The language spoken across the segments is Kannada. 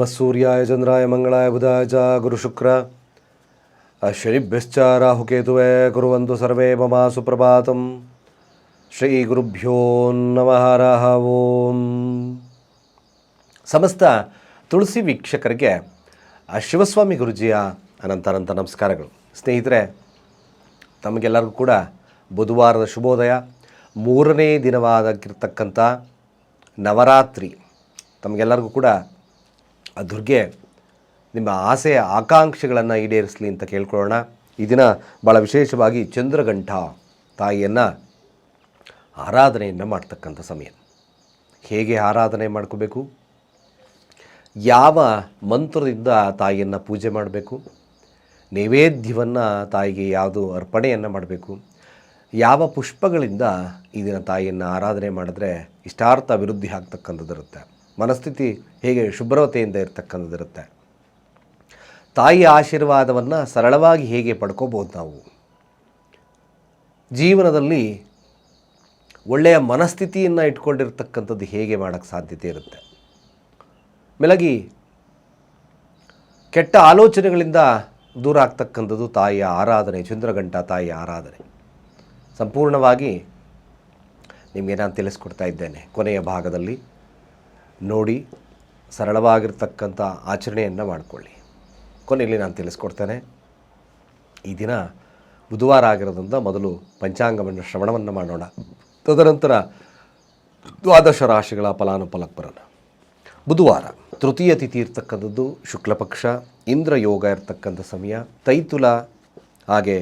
ನಮಃ ಸೂರ್ಯಾಯ ಚಂದ್ರಾಯ ಮಂಗಳಾಯ ಬುಧಾಯ ಚ ಗುರುಶುಕ್ರ ಶನಿಭ್ಯಶ್ಚ ರಾಹುಕೇತುವೆ ಕುರುವಂತು ಸರ್ವೇ ಮಮ ಸುಪ್ರಭಾತಂ ಶ್ರೀ ಗುರುಭ್ಯೋ ನಮಃ ರಾಹವೋಂ ಓಂ ಸಮಸ್ತ ತುಳಸಿ ವೀಕ್ಷಕರಿಗೆ ಶಿವಸ್ವಾಮಿ ಗುರುಜಿಯ ಅನಂತ ಅನಂತ ನಮಸ್ಕಾರಗಳು. ಸ್ನೇಹಿತರೆ, ತಮಗೆಲ್ಲರಿಗೂ ಕೂಡ ಬುಧವಾರದ ಶುಭೋದಯ. ಮೂರನೇ ದಿನವಾದಕ್ಕಿರ್ತಕ್ಕಂಥ ನವರಾತ್ರಿ. ತಮಗೆಲ್ಲರಿಗೂ ಕೂಡ ಆ ದುರ್ಗೆ ನಿಮ್ಮ ಆಸೆಯ ಆಕಾಂಕ್ಷೆಗಳನ್ನು ಈಡೇರಿಸಲಿ ಅಂತ ಕೇಳ್ಕೊಳ್ಳೋಣ. ಈ ದಿನ ಭಾಳ ವಿಶೇಷವಾಗಿ ಚಂದ್ರಗಂಠ ತಾಯಿಯನ್ನು ಆರಾಧನೆಯನ್ನು ಮಾಡ್ತಕ್ಕಂಥ ಸಮಯ. ಹೇಗೆ ಆರಾಧನೆ ಮಾಡ್ಕೋಬೇಕು? ಯಾವ ಮಂತ್ರದಿಂದ ತಾಯಿಯನ್ನು ಪೂಜೆ ಮಾಡಬೇಕು? ನೈವೇದ್ಯವನ್ನು ತಾಯಿಗೆ ಯಾವುದು ಅರ್ಪಣೆಯನ್ನು ಮಾಡಬೇಕು? ಯಾವ ಪುಷ್ಪಗಳಿಂದ ಈ ದಿನ ತಾಯಿಯನ್ನು ಆರಾಧನೆ ಮಾಡಿದ್ರೆ ಇಷ್ಟಾರ್ಥ ಅಭಿವೃದ್ಧಿ ಆಗ್ತಕ್ಕಂಥದ್ದಿರುತ್ತೆ? ಮನಸ್ಥಿತಿ ಹೇಗೆ ಶುಭ್ರತೆಯಿಂದ ಇರತಕ್ಕಂಥದ್ದಿರುತ್ತೆ. ತಾಯಿಯ ಆಶೀರ್ವಾದವನ್ನು ಸರಳವಾಗಿ ಹೇಗೆ ಪಡ್ಕೋಬೋದು ನಾವು? ಜೀವನದಲ್ಲಿ ಒಳ್ಳೆಯ ಮನಸ್ಥಿತಿಯನ್ನು ಇಟ್ಕೊಂಡಿರ್ತಕ್ಕಂಥದ್ದು ಹೇಗೆ ಮಾಡೋಕ್ಕೆ ಸಾಧ್ಯತೆ ಇರುತ್ತೆ? ಮೇಲಾಗಿ, ಕೆಟ್ಟ ಆಲೋಚನೆಗಳಿಂದ ದೂರ ಆಗ್ತಕ್ಕಂಥದ್ದು ತಾಯಿಯ ಆರಾಧನೆ ಚಂದ್ರಗಂಟ ತಾಯಿಯ ಆರಾಧನೆ. ಸಂಪೂರ್ಣವಾಗಿ ನಿಮಗೆ ನಾನು ತಿಳಿಸ್ಕೊಡ್ತಾ ಇದ್ದೇನೆ ಕೊನೆಯ ಭಾಗದಲ್ಲಿ. ನೋಡಿ ಸರಳವಾಗಿರ್ತಕ್ಕಂಥ ಆಚರಣೆಯನ್ನು ಮಾಡಿಕೊಳ್ಳಿ. ಕೊನೆಯಲ್ಲಿ ನಾನು ತಿಳಿಸ್ಕೊಡ್ತೇನೆ. ಈ ದಿನ ಬುಧವಾರ ಆಗಿರೋದ್ರಿಂದ ಮೊದಲು ಪಂಚಾಂಗವನ್ನು ಶ್ರವಣವನ್ನು ಮಾಡೋಣ. ತದನಂತರ ದ್ವಾದಶ ರಾಶಿಗಳ ಫಲಾನುಫಲಕ್ಕೆ ಬರೋಣ ಬುಧವಾರ ತೃತೀಯ ತಿಥಿ ಇರ್ತಕ್ಕಂಥದ್ದು ಶುಕ್ಲಪಕ್ಷ ಇಂದ್ರ ಯೋಗ ಇರ್ತಕ್ಕಂಥ ಸಮಯ, ತೈತುಲ, ಹಾಗೆ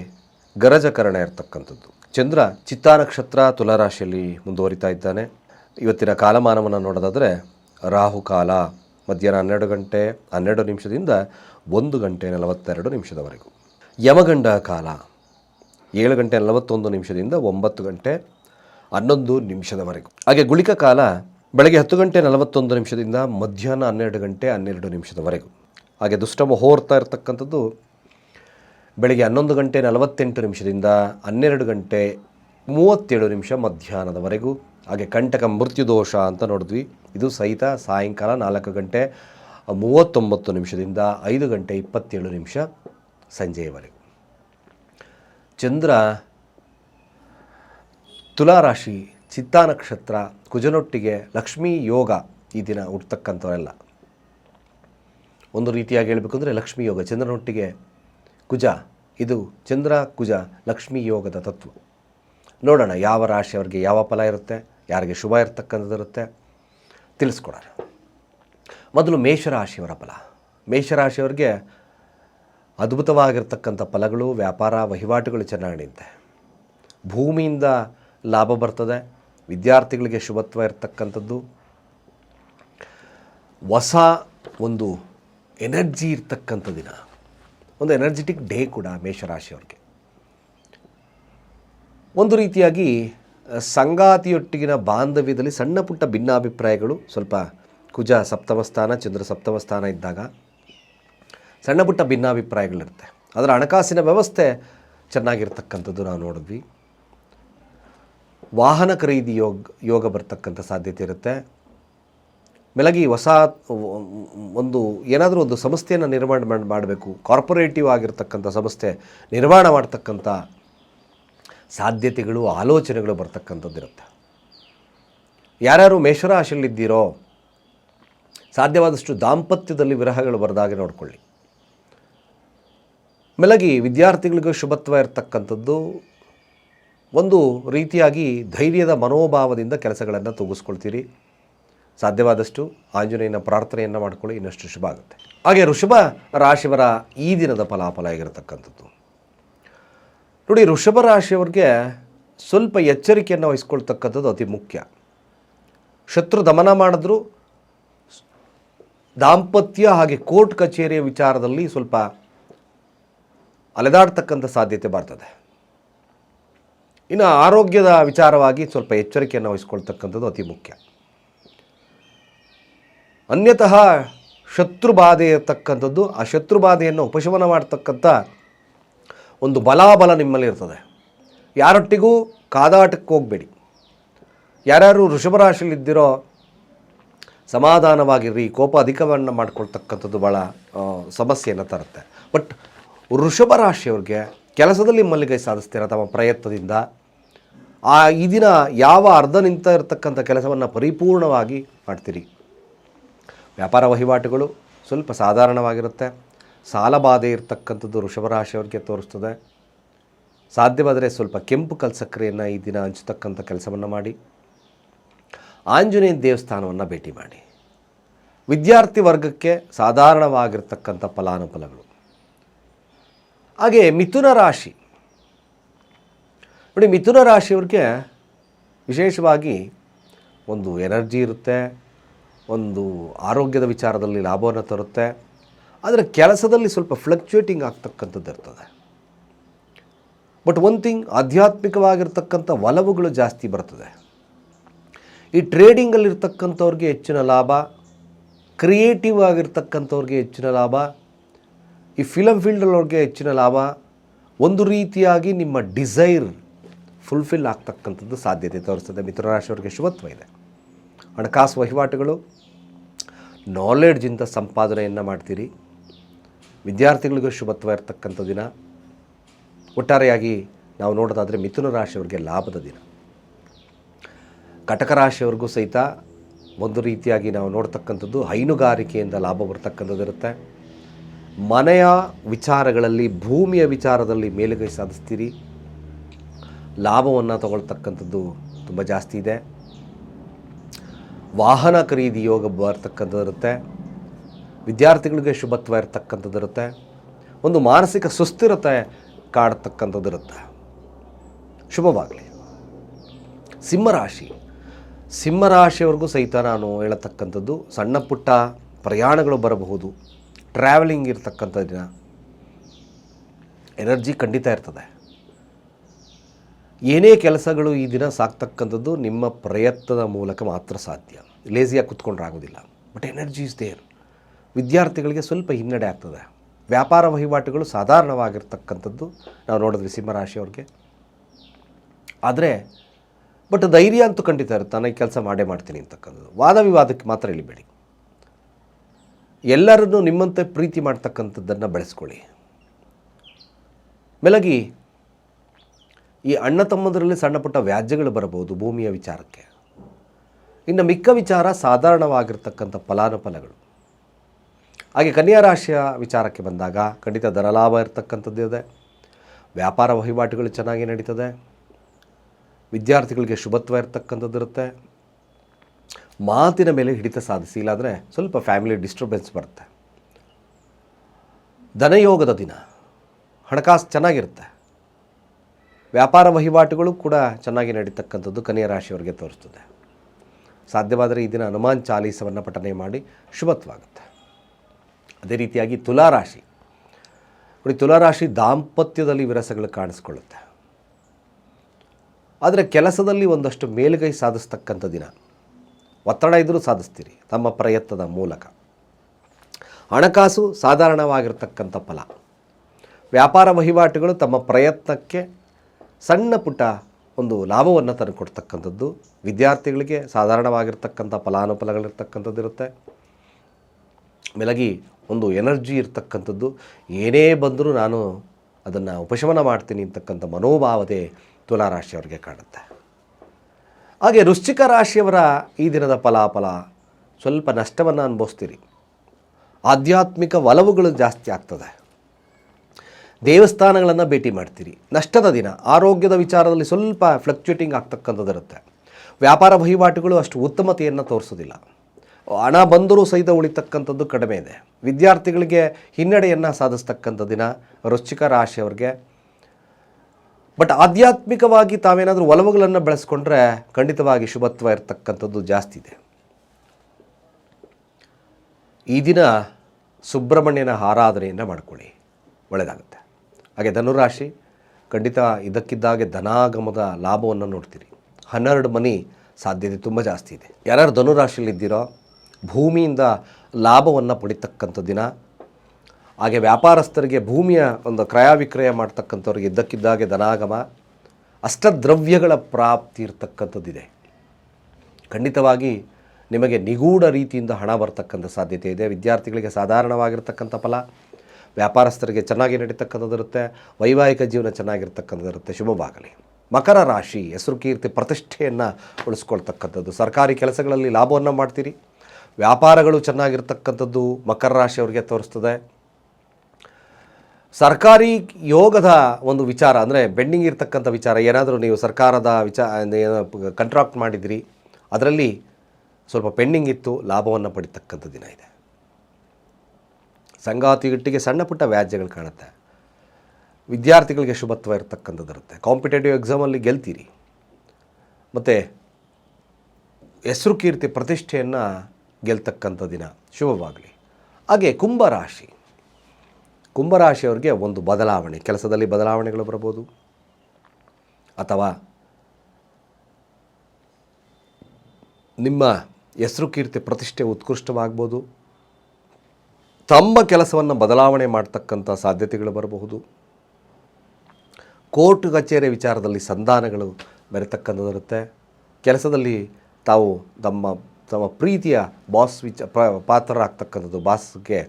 ಗರಜಕರಣ ಇರ್ತಕ್ಕಂಥದ್ದು. ಚಂದ್ರ ಚಿತ್ತಾ ನಕ್ಷತ್ರ ತುಲಾರಾಶಿಯಲ್ಲಿ ಮುಂದುವರಿತಾ ಇದ್ದಾನೆ. ಇವತ್ತಿನ ಕಾಲಮಾನವನ್ನು ನೋಡೋದಾದರೆ ರಾಹುಕಾಲ, ಮಧ್ಯಾಹ್ನ ಹನ್ನೆರಡು ಗಂಟೆ, ಹನ್ನೆರಡು ನಿಮಿಷದಿಂದ ಒಂದು ಗಂಟೆ ನಲವತ್ತೆರಡು ನಿಮಿಷದವರೆಗೂ. ಯಮಗಂಡ ಕಾಲ, ಏಳು ಗಂಟೆ ನಲವತ್ತೊಂದು ನಿಮಿಷದಿಂದ ಒಂಬತ್ತು ಗಂಟೆ ಹನ್ನೊಂದು ನಿಮಿಷದವರೆಗೂ. ಹಾಗೆ ಗುಳಿಕ ಕಾಲ, ಬೆಳಗ್ಗೆ ಹತ್ತು ಗಂಟೆ ನಲವತ್ತೊಂದು ನಿಮಿಷದಿಂದ ಮಧ್ಯಾಹ್ನ ಹನ್ನೆರಡು ಗಂಟೆ ಹನ್ನೆರಡು ನಿಮಿಷದವರೆಗೂ. ಹಾಗೆ ದುಷ್ಟ ಮುಹೂರ್ತ ಇರತಕ್ಕಂಥದ್ದು ಬೆಳಗ್ಗೆ ಹನ್ನೊಂದು ಗಂಟೆ ನಲವತ್ತೆಂಟು ನಿಮಿಷದಿಂದ ಹನ್ನೆರಡು ಗಂಟೆ ಮೂವತ್ತೇಳು ನಿಮಿಷ ಮಧ್ಯಾಹ್ನದವರೆಗೂ. ಹಾಗೆ ಕಂಟಕ ಮೃತ್ಯುದೋಷ ಅಂತ ನೋಡಿದ್ವಿ. ಇದು ಸಹಿತ ಸಾಯಂಕಾಲ ನಾಲ್ಕು ಗಂಟೆ ಮೂವತ್ತೊಂಬತ್ತು ನಿಮಿಷದಿಂದ ಐದು ಗಂಟೆ ಇಪ್ಪತ್ತೇಳು ನಿಮಿಷ ಸಂಜೆಯವರೆಗೂ ಚಂದ್ರ ತುಲಾರಾಶಿ, ಚಿತ್ತಾ ನಕ್ಷತ್ರ, ಕುಜನೊಟ್ಟಿಗೆ ಲಕ್ಷ್ಮೀ ಯೋಗ ಈ ದಿನ ಹುಟ್ಟತಕ್ಕಂಥವರೆಲ್ಲ. ಒಂದು ರೀತಿಯಾಗಿ ಹೇಳಬೇಕು ಅಂದರೆ ಲಕ್ಷ್ಮೀ ಯೋಗ, ಚಂದ್ರನೊಟ್ಟಿಗೆ ಕುಜ, ಇದು ಚಂದ್ರ, ಕುಜ, ಲಕ್ಷ್ಮೀ ಯೋಗದ ತತ್ವ. ನೋಡೋಣ ಯಾವ ರಾಶಿಯವರಿಗೆ ಯಾವ ಫಲ ಇರುತ್ತೆ. ಯಾರಿಗೆ ಶುಭ ಇರ್ತಕ್ಕಂಥದ್ದು ಇರುತ್ತೆ ತಿಳಿಸ್ಕೊಡೋಣ ಮೊದಲು ಮೇಷರಾಶಿಯವರ ಫಲ. ಮೇಷರಾಶಿಯವರಿಗೆ ಅದ್ಭುತವಾಗಿರ್ತಕ್ಕಂಥ ಫಲಗಳು, ವ್ಯಾಪಾರ, ವಹಿವಾಟುಗಳು ಚೆನ್ನಾಗಿ ನಡೆಯುತ್ತೆ. ಭೂಮಿಯಿಂದ ಲಾಭ ಬರ್ತದೆ, ವಿದ್ಯಾರ್ಥಿಗಳಿಗೆ ಶುಭತ್ವ ಇರತಕ್ಕಂಥದ್ದು. ಹೊಸ ಒಂದು ಎನರ್ಜಿ ಇರ್ತಕ್ಕಂಥ ದಿನ. ಒಂದು ಎನರ್ಜೆಟಿಕ್ ಡೇ ಕೂಡ ಮೇಷರಾಶಿಯವ್ರಿಗೆ. ಒಂದು ರೀತಿಯಾಗಿ ಸಂಗಾತಿಯೊಟ್ಟಿಗಿನ ಬಾಂಧವ್ಯದಲ್ಲಿ ಸಣ್ಣ ಪುಟ್ಟ ಭಿನ್ನಾಭಿಪ್ರಾಯಗಳು, ಸ್ವಲ್ಪ ಕುಜ ಸಪ್ತಮ ಸ್ಥಾನ, ಚಂದ್ರ ಸಪ್ತಮ ಸ್ಥಾನ ಇದ್ದಾಗ ಸಣ್ಣ ಪುಟ್ಟ ಭಿನ್ನಾಭಿಪ್ರಾಯಗಳಿರುತ್ತೆ. ಅದರ ಹಣಕಾಸಿನ ವ್ಯವಸ್ಥೆ ಚೆನ್ನಾಗಿರ್ತಕ್ಕಂಥದ್ದು ನಾವು ನೋಡಿದ್ವಿ. ವಾಹನ ಖರೀದಿ ಯೋಗ ಯೋಗ ಬರ್ತಕ್ಕಂಥ ಸಾಧ್ಯತೆ ಇರುತ್ತೆ. ಮೆಲಗಿ ಹೊಸ, ಒಂದು ಏನಾದರೂ ಒಂದು ಸಂಸ್ಥೆಯನ್ನು ನಿರ್ಮಾಣ ಮಾಡಿ, ಮಾಡಬೇಕು. ಕಾರ್ಪೊರೇಟಿವ್ ಆಗಿರ್ತಕ್ಕಂಥ ಸಂಸ್ಥೆ ನಿರ್ಮಾಣ ಮಾಡ್ತಕ್ಕಂಥ ಸಾಧ್ಯತೆಗಳು, ಆಲೋಚನೆಗಳು ಬರ್ತಕ್ಕಂಥದ್ದಿರುತ್ತೆ ಯಾರ್ಯಾರು ಮೇಷರಾಶಿಯಲ್ಲಿದ್ದೀರೋ, ಸಾಧ್ಯವಾದಷ್ಟು ದಾಂಪತ್ಯದಲ್ಲಿ ವಿರಹಗಳು ಬರದಾಗೆ ನೋಡಿಕೊಳ್ಳಿ. ಮೆಲಗಿ ವಿದ್ಯಾರ್ಥಿಗಳಿಗೂ ಶುಭತ್ವ ಇರತಕ್ಕಂಥದ್ದು ಒಂದು ರೀತಿಯಾಗಿ ಧೈರ್ಯದ ಮನೋಭಾವದಿಂದ ಕೆಲಸಗಳನ್ನು ತೂಗಿಸ್ಕೊಳ್ತೀರಿ. ಸಾಧ್ಯವಾದಷ್ಟು ಆಂಜನೇಯನ ಪ್ರಾರ್ಥನೆಯನ್ನು ಮಾಡಿಕೊಳ್ಳಿ, ಇನ್ನಷ್ಟು ಶುಭ ಆಗುತ್ತೆ. ಹಾಗೆ ಋಷಭ ರಾಶಿವರ ಈ ದಿನದ ಫಲಾಫಲ ಆಗಿರತಕ್ಕಂಥದ್ದು. ನೋಡಿ ಋಷಭ ರಾಶಿಯವ್ರಿಗೆ ಸ್ವಲ್ಪ ಎಚ್ಚರಿಕೆಯನ್ನು ವಹಿಸ್ಕೊಳ್ತಕ್ಕಂಥದ್ದು ಅತಿ ಮುಖ್ಯ. ಶತ್ರು ದಮನ ಮಾಡಿದ್ರು, ದಾಂಪತ್ಯ ಹಾಗೆ ಕೋರ್ಟ್ ಕಚೇರಿಯ ವಿಚಾರದಲ್ಲಿ ಸ್ವಲ್ಪ ಅಲೆದಾಡ್ತಕ್ಕಂಥ ಸಾಧ್ಯತೆ ಬರ್ತದೆ. ಇನ್ನು ಆರೋಗ್ಯದ ವಿಚಾರವಾಗಿ ಸ್ವಲ್ಪ ಎಚ್ಚರಿಕೆಯನ್ನು ವಹಿಸ್ಕೊಳ್ತಕ್ಕಂಥದ್ದು ಅತಿ ಮುಖ್ಯ. ಅನ್ಯತಃ ಶತ್ರು ಬಾಧೆ ಇರತಕ್ಕಂಥದ್ದು ಆ ಶತ್ರು ಬಾಧೆಯನ್ನು ಉಪಶಮನ ಮಾಡ್ತಕ್ಕಂಥ ಒಂದು ಬಲಾಬಲ ನಿಮ್ಮಲ್ಲಿ ಇರ್ತದೆ. ಯಾರೊಟ್ಟಿಗೂ ಕಾದಾಟಕ್ಕೆ ಹೋಗಬೇಡಿ. ಯಾರ್ಯಾರು ವೃಷಭರಾಶಿಯಲ್ಲಿದ್ದಿರೋ ಸಮಾಧಾನವಾಗಿರ್ರಿ, ಕೋಪ ಅಧಿಕವನ್ನು ಮಾಡ್ಕೊಳ್ತಕ್ಕಂಥದ್ದು ಭಾಳ ಸಮಸ್ಯೆಯನ್ನು ತರುತ್ತೆ. ಬಟ್ ವೃಷಭ ರಾಶಿಯವ್ರಿಗೆ ಕೆಲಸದಲ್ಲಿ ಮಲ್ಲಿಗೆ ಸಾಧಿಸ್ತೀರ ತಮ್ಮ ಪ್ರಯತ್ನದಿಂದ? ಆ, ಈ ದಿನ ಯಾವ ಅರ್ಧ ನಿಂತ ಇರತಕ್ಕಂಥ ಕೆಲಸವನ್ನು ಪರಿಪೂರ್ಣವಾಗಿ ಮಾಡ್ತೀರಿ? ವ್ಯಾಪಾರ ವಹಿವಾಟುಗಳು ಸ್ವಲ್ಪ ಸಾಧಾರಣವಾಗಿರುತ್ತೆ. ಸಾಲಬಾಧೆ ಇರತಕ್ಕಂಥದ್ದು ವೃಷಭರಾಶಿಯವರಿಗೆ ತೋರಿಸ್ತದೆ. ಸಾಧ್ಯವಾದರೆ ಸ್ವಲ್ಪ ಕೆಂಪು ಕಲ್ಸಕ್ರಿಯನ್ನು ಈ ದಿನ ಹಂಚತಕ್ಕಂಥ ಕೆಲಸವನ್ನು ಮಾಡಿ. ಆಂಜನೇಯ ದೇವಸ್ಥಾನವನ್ನು ಭೇಟಿ ಮಾಡಿ. ವಿದ್ಯಾರ್ಥಿ ವರ್ಗಕ್ಕೆ ಸಾಧಾರಣವಾಗಿರ್ತಕ್ಕಂಥ ಫಲಾನುಫಲಗಳು. ಹಾಗೆ ಮಿಥುನ ರಾಶಿ. ನೋಡಿ, ಮಿಥುನ ರಾಶಿಯವ್ರಿಗೆ ವಿಶೇಷವಾಗಿ ಒಂದು ಎನರ್ಜಿ ಇರುತ್ತೆ, ಒಂದು ಆರೋಗ್ಯದ ವಿಚಾರದಲ್ಲಿ ಲಾಭವನ್ನು ತರುತ್ತೆ. ಆದರೆ ಕೆಲಸದಲ್ಲಿ ಸ್ವಲ್ಪ ಫ್ಲಕ್ಚುಯೇಟಿಂಗ್ ಆಗ್ತಕ್ಕಂಥದ್ದು ಇರ್ತದೆ. ಬಟ್ ಒನ್ ಥಿಂಗ್ ಆಧ್ಯಾತ್ಮಿಕವಾಗಿರ್ತಕ್ಕಂಥ ಒಲವುಗಳು ಜಾಸ್ತಿ ಬರ್ತದೆ. ಈ ಟ್ರೇಡಿಂಗಲ್ಲಿರ್ತಕ್ಕಂಥವ್ರಿಗೆ ಹೆಚ್ಚಿನ ಲಾಭ ಕ್ರಿಯೇಟಿವ್ ಆಗಿರ್ತಕ್ಕಂಥವ್ರಿಗೆ ಹೆಚ್ಚಿನ ಲಾಭ, ಈ ಫಿಲಮ್ ಫೀಲ್ಡಲ್ಲವ್ರಿಗೆ ಹೆಚ್ಚಿನ ಲಾಭ, ಒಂದು ರೀತಿಯಾಗಿ ನಿಮ್ಮ ಡಿಸೈರ್ ಫುಲ್ಫಿಲ್ ಆಗ್ತಕ್ಕಂಥದ್ದು ಸಾಧ್ಯತೆ ತೋರಿಸ್ತದೆ. ಮಿತ್ರರಾಶಿಯವರಿಗೆ ಶುಭತ್ವ ಇದೆ. ಹಣಕಾಸು ವಹಿವಾಟುಗಳು ನಾಲೆಡ್ಜಿಂದ ಸಂಪಾದನೆಯನ್ನು ಮಾಡ್ತೀರಿ. ವಿದ್ಯಾರ್ಥಿಗಳಿಗೂ ಶುಭತ್ವ ಇರತಕ್ಕಂಥ ದಿನ. ಒಟ್ಟಾರೆಯಾಗಿ ನಾವು ನೋಡೋದಾದರೆ ಮಿಥುನ ರಾಶಿಯವರಿಗೆ ಲಾಭದ ದಿನ. ಕಟಕ ರಾಶಿಯವರೆಗೂ ಸಹಿತ ಒಂದು ರೀತಿಯಾಗಿ ನಾವು ನೋಡ್ತಕ್ಕಂಥದ್ದು ಹೈನುಗಾರಿಕೆಯಿಂದ ಲಾಭ ಬರ್ತಕ್ಕಂಥದ್ದು ಇರುತ್ತೆ. ಮನೆಯ ವಿಚಾರಗಳಲ್ಲಿ, ಭೂಮಿಯ ವಿಚಾರದಲ್ಲಿ ಮೇಲುಗೈ ಸಾಧಿಸ್ತೀರಿ. ಲಾಭವನ್ನು ತಗೊಳ್ತಕ್ಕಂಥದ್ದು ತುಂಬ ಜಾಸ್ತಿ ಇದೆ. ವಾಹನ ಖರೀದಿ ಯೋಗ ಬರ್ತಕ್ಕಂಥದ್ದು ಇರುತ್ತೆ. ವಿದ್ಯಾರ್ಥಿಗಳಿಗೆ ಶುಭತ್ವ ಇರತಕ್ಕಂಥದ್ದಿರುತ್ತೆ. ಒಂದು ಮಾನಸಿಕ ಸುಸ್ಥಿರತೆ ಕಾಡ್ತಕ್ಕಂಥದ್ದು ಇರುತ್ತೆ ಶುಭವಾಗಲಿ. ಸಿಂಹರಾಶಿ. ಸಿಂಹರಾಶಿಯವರೆಗೂ ಸಹಿತ ನಾನು ಹೇಳತಕ್ಕಂಥದ್ದು, ಸಣ್ಣ ಪುಟ್ಟ ಪ್ರಯಾಣಗಳು ಬರಬಹುದು. ಟ್ರಾವೆಲಿಂಗ್ ಇರತಕ್ಕಂಥ ದಿನ. ಎನರ್ಜಿ ಖಂಡಿತ ಇರ್ತದೆ. ಏನೇ ಕೆಲಸಗಳು ಈ ದಿನ ಸಾಕ್ತಕ್ಕಂಥದ್ದು ನಿಮ್ಮ ಪ್ರಯತ್ನದ ಮೂಲಕ ಮಾತ್ರ ಸಾಧ್ಯ. ಲೇಸಿಯಾಗಿ ಕುತ್ಕೊಂಡ್ರೆ ಆಗೋದಿಲ್ಲ ಬಟ್ ಎನರ್ಜಿ ಇಸ್ ದೇರ್. ವಿದ್ಯಾರ್ಥಿಗಳಿಗೆ ಸ್ವಲ್ಪ ಹಿನ್ನಡೆ ಆಗ್ತದೆ. ವ್ಯಾಪಾರ ವಹಿವಾಟುಗಳು ಸಾಧಾರಣವಾಗಿರ್ತಕ್ಕಂಥದ್ದು ನಾವು ನೋಡಿದ್ವಿ ಸಿಂಹರಾಶಿಯವ್ರಿಗೆ ಆದರೆ, ಬಟ್ ಧೈರ್ಯ ಅಂತೂ ಖಂಡಿತ ಇರುತ್ತೆ. ನಾನು ಕೆಲಸ ಮಾಡೇ ಮಾಡ್ತೀನಿ ಅಂತಕ್ಕಂಥದ್ದು. ವಾದ ವಿವಾದಕ್ಕೆ ಮಾತ್ರ ಇಳಿಬೇಡಿ. ಎಲ್ಲರನ್ನೂ ನಿಮ್ಮಂತೆ ಪ್ರೀತಿ ಮಾಡ್ತಕ್ಕಂಥದ್ದನ್ನು ಬೆಳೆಸ್ಕೊಳ್ಳಿ. ಮೆಲಗಿ, ಈ ಅಣ್ಣ ತಮ್ಮದರಲ್ಲಿ ಸಣ್ಣ ಪುಟ್ಟ ವ್ಯಾಜ್ಯಗಳು ಬರಬಹುದು ಭೂಮಿಯ ವಿಚಾರಕ್ಕೆ. ಇನ್ನು ಮಿಕ್ಕ ವಿಚಾರ ಸಾಧಾರಣವಾಗಿರ್ತಕ್ಕಂಥ ಫಲಾನುಫಲಗಳು. ಹಾಗೆ ಕನ್ಯಾ ರಾಶಿಯ ವಿಚಾರಕ್ಕೆ ಬಂದಾಗ ಖಂಡಿತ ಧನಲಾಭ ಇರತಕ್ಕಂಥದ್ದು ಇದೆ. ವ್ಯಾಪಾರ ವಹಿವಾಟುಗಳು ಚೆನ್ನಾಗಿ ನಡೀತದೆ. ವಿದ್ಯಾರ್ಥಿಗಳಿಗೆ ಶುಭತ್ವ ಇರತಕ್ಕಂಥದ್ದಿರುತ್ತೆ ಮಾತಿನ ಮೇಲೆ ಹಿಡಿತ ಸಾಧಿಸಿ, ಇಲ್ಲಾಂದರೆ ಸ್ವಲ್ಪ ಫ್ಯಾಮಿಲಿ ಡಿಸ್ಟರ್ಬೆನ್ಸ್ ಬರುತ್ತೆ. ಧನಯೋಗದ ದಿನ, ಹಣಕಾಸು ಚೆನ್ನಾಗಿರುತ್ತೆ. ವ್ಯಾಪಾರ ವಹಿವಾಟುಗಳು ಕೂಡ ಚೆನ್ನಾಗಿ ನಡೀತಕ್ಕಂಥದ್ದು ಕನ್ಯಾ ರಾಶಿಯವರಿಗೆ ತೋರಿಸ್ತದೆ. ಸಾಧ್ಯವಾದರೆ ಈ ದಿನ ಹನುಮಾನ್ ಚಾಲೀಸವನ್ನು ಪಠನೆ ಮಾಡಿ ಶುಭತ್ವಾಗುತ್ತೆ ಅದೇ ರೀತಿಯಾಗಿ ತುಲಾರಾಶಿ. ನೋಡಿ, ತುಲಾರಾಶಿ ದಾಂಪತ್ಯದಲ್ಲಿ ವಿರಸಗಳು ಕಾಣಿಸ್ಕೊಳ್ಳುತ್ತೆ. ಆದರೆ ಕೆಲಸದಲ್ಲಿ ಒಂದಷ್ಟು ಮೇಲುಗೈ ಸಾಧಿಸ್ತಕ್ಕಂಥ ದಿನ. ಒತ್ತಡ ಇದ್ದರೂ ಸಾಧಿಸ್ತೀರಿ, ತಮ್ಮ ಪ್ರಯತ್ನದ ಮೂಲಕ. ಹಣಕಾಸು ಸಾಧಾರಣವಾಗಿರ್ತಕ್ಕಂಥ ಫಲ. ವ್ಯಾಪಾರ ವಹಿವಾಟುಗಳು ತಮ್ಮ ಪ್ರಯತ್ನಕ್ಕೆ ಸಣ್ಣ ಪುಟ್ಟ ಒಂದು ಲಾಭವನ್ನು ತಂದುಕೊಡ್ತಕ್ಕಂಥದ್ದು. ವಿದ್ಯಾರ್ಥಿಗಳಿಗೆ ಸಾಧಾರಣವಾಗಿರ್ತಕ್ಕಂಥ ಫಲಾನುಫಲಗಳಿರ್ತಕ್ಕಂಥದ್ದು ಇರುತ್ತೆ ಮೇಲಾಗಿ ಒಂದು ಎನರ್ಜಿ ಇರ್ತಕ್ಕಂಥದ್ದು, ಏನೇ ಬಂದರೂ ನಾನು ಅದನ್ನು ಉಪಶಮನ ಮಾಡ್ತೀನಿ ಅಂತಕ್ಕಂಥ ಮನೋಭಾವತೆ ತುಲಾರಾಶಿಯವರಿಗೆ ಕಾಣುತ್ತೆ. ಹಾಗೆ ವೃಶ್ಚಿಕ ರಾಶಿಯವರ ಈ ದಿನದ ಫಲಾಫಲ ಸ್ವಲ್ಪ ನಷ್ಟವನ್ನು ಅನುಭವಿಸ್ತೀರಿ. ಆಧ್ಯಾತ್ಮಿಕ ಒಲವುಗಳು ಜಾಸ್ತಿ ಆಗ್ತದೆ. ದೇವಸ್ಥಾನಗಳನ್ನು ಭೇಟಿ ಮಾಡ್ತೀರಿ. ನಷ್ಟದ ದಿನ, ಆರೋಗ್ಯದ ವಿಚಾರದಲ್ಲಿ ಸ್ವಲ್ಪ ಫ್ಲಕ್ಚುಯೇಟಿಂಗ್ ಆಗ್ತಕ್ಕಂಥದ್ದಿರುತ್ತೆ. ವ್ಯಾಪಾರ ವಹಿವಾಟುಗಳು ಅಷ್ಟು ಉತ್ತಮತೆಯನ್ನು ತೋರಿಸೋದಿಲ್ಲ. ಹಣ ಬಂದರೂ ಸಹಿತ ಉಳಿತಕ್ಕಂಥದ್ದು ಕಡಿಮೆ ಇದೆ. ವಿದ್ಯಾರ್ಥಿಗಳಿಗೆ ಹಿನ್ನಡೆಯನ್ನು ಸಾಧಿಸ್ತಕ್ಕಂಥ ದಿನ ವೃಶ್ಚಿಕ ರಾಶಿಯವರಿಗೆ ಬಟ್ ಆಧ್ಯಾತ್ಮಿಕವಾಗಿ ತಾವೇನಾದರೂ ಒಲವುಗಳನ್ನು ಬೆಳೆಸ್ಕೊಂಡ್ರೆ ಖಂಡಿತವಾಗಿ ಶುಭತ್ವ ಇರತಕ್ಕಂಥದ್ದು ಜಾಸ್ತಿ ಇದೆ. ಈ ದಿನ ಸುಬ್ರಹ್ಮಣ್ಯನ ಆರಾಧನೆಯನ್ನು ಮಾಡ್ಕೊಳ್ಳಿ. ಒಳ್ಳೆಯದಾಗುತ್ತೆ ಹಾಗೆ ಧನುರಾಶಿ ಖಂಡಿತ ಇದಕ್ಕಿದ್ದಾಗೆ ಧನಾಗಮದ ಲಾಭವನ್ನು ನೋಡ್ತೀರಿ. ಹನ್ನೆರಡು ಮನಿ ಸಾಧ್ಯತೆ ತುಂಬ ಜಾಸ್ತಿ ಇದೆ. ಯಾರ್ಯಾರು ಧನುರಾಶಿಯಲ್ಲಿದ್ದೀರೋ ಭೂಮಿಯಿಂದ ಲಾಭವನ್ನು ಪಡಿತಕ್ಕಂಥ ದಿನ. ಹಾಗೆ ವ್ಯಾಪಾರಸ್ಥರಿಗೆ ಭೂಮಿಯ ಒಂದು ಕ್ರಯ ವಿಕ್ರಯ ಮಾಡ್ತಕ್ಕಂಥವ್ರಿಗೆ ಇದ್ದಕ್ಕಿದ್ದಾಗೆ ಧನಾಗಮ, ಅಷ್ಟದ್ರವ್ಯಗಳ ಪ್ರಾಪ್ತಿ ಇರ್ತಕ್ಕಂಥದ್ದಿದೆ ಖಂಡಿತವಾಗಿ ನಿಮಗೆ ನಿಗೂಢ ರೀತಿಯಿಂದ ಹಣ ಬರ್ತಕ್ಕಂಥ ಸಾಧ್ಯತೆ ಇದೆ. ವಿದ್ಯಾರ್ಥಿಗಳಿಗೆ ಸಾಧಾರಣವಾಗಿರ್ತಕ್ಕಂಥ ಫಲ, ವ್ಯಾಪಾರಸ್ಥರಿಗೆ ಚೆನ್ನಾಗಿ ನಡೀತಕ್ಕಂಥದ್ದಿರುತ್ತೆ ವೈವಾಹಿಕ ಜೀವನ ಚೆನ್ನಾಗಿರ್ತಕ್ಕಂಥದ್ದಿರುತ್ತೆ ಶುಭವಾಗಲಿ ಮಕರ ರಾಶಿ, ಹೆಸರು ಕೀರ್ತಿ ಪ್ರತಿಷ್ಠೆಯನ್ನು ಉಳಿಸ್ಕೊಳ್ತಕ್ಕಂಥದ್ದು. ಸರ್ಕಾರಿ ಕೆಲಸಗಳಲ್ಲಿ ಲಾಭವನ್ನು ಮಾಡ್ತೀರಿ. ವ್ಯಾಪಾರಗಳು ಚೆನ್ನಾಗಿರ್ತಕ್ಕಂಥದ್ದು ಮಕರ ರಾಶಿಯವರಿಗೆ ತೋರಿಸ್ತದೆ. ಸರ್ಕಾರಿ ಯೋಗದ ಒಂದು ವಿಚಾರ ಅಂದರೆ ಬೆಂಡಿಂಗ್ ಇರ್ತಕ್ಕಂಥ ವಿಚಾರ. ಏನಾದರೂ ನೀವು ಸರ್ಕಾರದ ವಿಚಾರ ಕಂಟ್ರಾಕ್ಟ್ ಮಾಡಿದಿರಿ, ಅದರಲ್ಲಿ ಸ್ವಲ್ಪ ಪೆಂಡಿಂಗ್ ಇತ್ತು, ಲಾಭವನ್ನು ಪಡಿತಕ್ಕಂಥ ದಿನ ಇದೆ. ಸಂಗಾತಿಗಿಟ್ಟಿಗೆ ಸಣ್ಣ ಪುಟ್ಟ ವ್ಯಾಜ್ಯಗಳು ಕಾಣುತ್ತೆ. ವಿದ್ಯಾರ್ಥಿಗಳಿಗೆ ಶುಭತ್ವ ಇರತಕ್ಕಂಥದ್ದು ಇರುತ್ತೆ. ಕಾಂಪಿಟೇಟಿವ್ ಎಕ್ಸಾಮಲ್ಲಿ ಗೆಲ್ತೀರಿ. ಮತ್ತು ಹೆಸರು ಕೀರ್ತಿ ಪ್ರತಿಷ್ಠೆಯನ್ನು ಗೆಲ್ತಕ್ಕಂಥ ದಿನ. ಶುಭವಾಗಲಿ. ಹಾಗೆ ಕುಂಭರಾಶಿ. ಕುಂಭರಾಶಿಯವರಿಗೆ ಒಂದು ಬದಲಾವಣೆ, ಕೆಲಸದಲ್ಲಿ ಬದಲಾವಣೆಗಳು ಬರ್ಬೋದು. ಅಥವಾ ನಿಮ್ಮ ಹೆಸರು ಕೀರ್ತಿ ಪ್ರತಿಷ್ಠೆ ಉತ್ಕೃಷ್ಟವಾಗ್ಬೋದು. ತಮ್ಮ ಕೆಲಸವನ್ನು ಬದಲಾವಣೆ ಮಾಡ್ತಕ್ಕಂಥ ಸಾಧ್ಯತೆಗಳು ಬರಬಹುದು. ಕೋರ್ಟ್ ಕಚೇರಿ ವಿಚಾರದಲ್ಲಿ ಸಂಧಾನಗಳು ಬೆರೆತಕ್ಕಂಥದ್ದಿರುತ್ತೆ. ಕೆಲಸದಲ್ಲಿ ತಾವು ತಮ್ಮ ತಮ್ಮ ಪ್ರೀತಿಯ ಬಾಸ್ ವಿಚ ಪ್ರ ಪಾತ್ರರಾಗ್ತಕ್ಕಂಥದ್ದು, ಬಾಸ್ಗೆ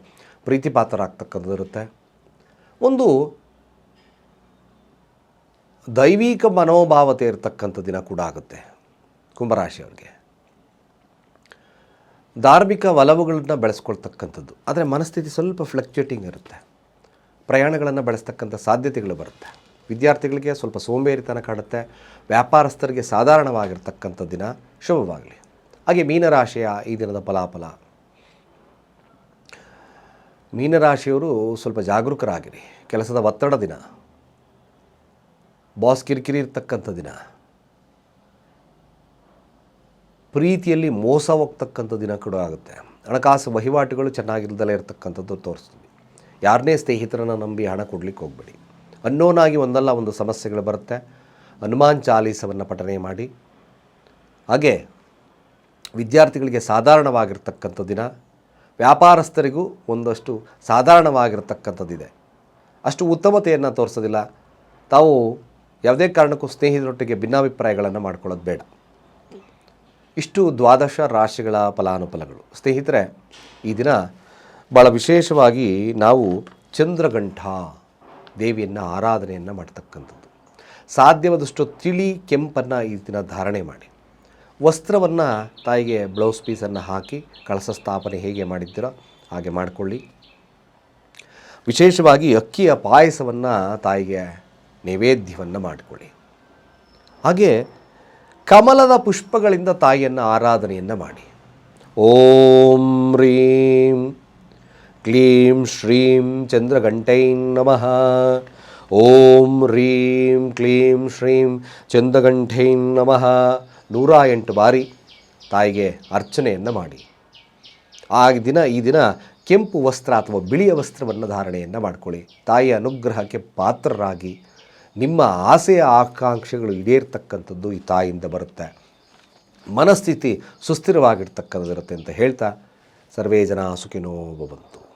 ಪ್ರೀತಿ ಪಾತ್ರರಾಗ್ತಕ್ಕಂಥದ್ದು ಇರುತ್ತೆ. ಒಂದು ದೈವಿಕ ಮನೋಭಾವತೆ ಇರತಕ್ಕಂಥ ದಿನ ಕೂಡ ಆಗುತ್ತೆ ಕುಂಭರಾಶಿಯವ್ರಿಗೆ. ಧಾರ್ಮಿಕ ಒಲವುಗಳನ್ನ ಬೆಳೆಸ್ಕೊಳ್ತಕ್ಕಂಥದ್ದು. ಆದರೆ ಮನಸ್ಥಿತಿ ಸ್ವಲ್ಪ ಫ್ಲಕ್ಚುಯೇಟಿಂಗ್ ಇರುತ್ತೆ. ಪ್ರಯಾಣಗಳನ್ನು ಬೆಳೆಸ್ತಕ್ಕಂಥ ಸಾಧ್ಯತೆಗಳು ಬರುತ್ತೆ. ವಿದ್ಯಾರ್ಥಿಗಳಿಗೆ ಸ್ವಲ್ಪ ಸೋಂಬೇರಿತನ ಕಾಣುತ್ತೆ. ವ್ಯಾಪಾರಸ್ಥರಿಗೆ ಸಾಧಾರಣವಾಗಿರ್ತಕ್ಕಂಥ ದಿನ ಶುಭವಾಗಲಿ. ಹಾಗೆ ಮೀನರಾಶಿಯ ಈ ದಿನದ ಫಲಾಫಲ. ಮೀನರಾಶಿಯವರು ಸ್ವಲ್ಪ ಜಾಗರೂಕರಾಗಿರಿ. ಕೆಲಸದ ಒತ್ತಡ ದಿನ. ಬಾಸ್ ಕಿರಿಕಿರಿ ಇರ್ತಕ್ಕಂಥ ದಿನ. ಪ್ರೀತಿಯಲ್ಲಿ ಮೋಸ ಹೋಗ್ತಕ್ಕಂಥ ದಿನ ಕೂಡ ಆಗುತ್ತೆ. ಹಣಕಾಸು ವಹಿವಾಟುಗಳು ಚೆನ್ನಾಗಿಲ್ದಲೇ ಇರತಕ್ಕಂಥದ್ದು ತೋರಿಸ್ತೀವಿ. ಯಾರನ್ನೇ ಸ್ನೇಹಿತರನ್ನು ನಂಬಿ ಹಣ ಕೊಡಲಿಕ್ಕೆ ಹೋಗಬೇಡಿ. ಅನ್ನೋನಾಗಿ ಒಂದಲ್ಲ ಒಂದು ಸಮಸ್ಯೆಗಳು ಬರುತ್ತೆ. ಹನುಮಾನ್ ಚಾಲೀಸವನ್ನು ಪಠನೆ ಮಾಡಿ. ಹಾಗೆ ವಿದ್ಯಾರ್ಥಿಗಳಿಗೆ ಸಾಧಾರಣವಾಗಿರ್ತಕ್ಕಂಥ ದಿನ. ವ್ಯಾಪಾರಸ್ಥರಿಗೂ ಒಂದಷ್ಟು ಸಾಧಾರಣವಾಗಿರ್ತಕ್ಕಂಥದ್ದಿದೆ. ಅಷ್ಟು ಉತ್ತಮತೆಯನ್ನು ತೋರಿಸೋದಿಲ್ಲ. ತಾವು ಯಾವುದೇ ಕಾರಣಕ್ಕೂ ಸ್ನೇಹಿತರೊಟ್ಟಿಗೆ ಭಿನ್ನಾಭಿಪ್ರಾಯಗಳನ್ನು ಮಾಡ್ಕೊಳ್ಳೋದು ಬೇಡ. ಇಷ್ಟು ದ್ವಾದಶ ರಾಶಿಗಳ ಫಲಾನುಫಲಗಳು. ಸ್ನೇಹಿತರೆ, ಈ ದಿನ ಭಾಳ ವಿಶೇಷವಾಗಿ ನಾವು ಚಂದ್ರಗಂಠ ದೇವಿಯನ್ನು ಆರಾಧನೆಯನ್ನು ಮಾಡ್ತಕ್ಕಂಥದ್ದು. ಸಾಧ್ಯವಾದಷ್ಟು ತಿಳಿ ಕೆಂಪನ್ನು ಈ ದಿನ ಧಾರಣೆ ಮಾಡಿ. ವಸ್ತ್ರವನ್ನು ತಾಯಿಗೆ ಬ್ಲೌಸ್ ಪೀಸನ್ನು ಹಾಕಿ ಕಳಸ ಸ್ಥಾಪನೆ ಹೇಗೆ ಮಾಡಿದ್ದೀರೋ ಹಾಗೆ ಮಾಡಿಕೊಳ್ಳಿ. ವಿಶೇಷವಾಗಿ ಅಕ್ಕಿಯ ಪಾಯಸವನ್ನು ತಾಯಿಗೆ ನೈವೇದ್ಯವನ್ನು ಮಾಡಿಕೊಳ್ಳಿ. ಹಾಗೆ ಕಮಲದ ಪುಷ್ಪಗಳಿಂದ ತಾಯಿಯನ್ನು ಆರಾಧನೆಯನ್ನು ಮಾಡಿ. ಓಂ ರೀಂ ಕ್ಲೀಂ ಶ್ರೀಂ ಚಂದ್ರಘಂಟೈನ್ ನಮಃ. ಓಂ ರೀಂ ಕ್ಲೀಂ ಶ್ರೀಂ ಚಂದ್ರಗಂಠೈನ್ ನಮಃ. ನೂರ ಎಂಟು ಬಾರಿ ತಾಯಿಗೆ ಅರ್ಚನೆಯನ್ನು ಮಾಡಿ. ಆ ದಿನ, ಈ ದಿನ ಕೆಂಪು ವಸ್ತ್ರ ಅಥವಾ ಬಿಳಿಯ ವಸ್ತ್ರವನ್ನು ಧಾರಣೆಯನ್ನು ಮಾಡಿಕೊಳ್ಳಿ. ತಾಯಿಯ ಅನುಗ್ರಹಕ್ಕೆ ಪಾತ್ರರಾಗಿ ನಿಮ್ಮ ಆಸೆಯ ಆಕಾಂಕ್ಷೆಗಳು ಈಡೇರ್ತಕ್ಕಂಥದ್ದು ಈ ತಾಯಿಯಿಂದ ಬರುತ್ತೆ. ಮನಸ್ಥಿತಿ ಸುಸ್ಥಿರವಾಗಿರ್ತಕ್ಕಂಥದ್ದಿರುತ್ತೆ ಅಂತ ಹೇಳ್ತಾ, ಸರ್ವೇ ಜನ ಸುಖಿನೋ ಭವಂತು.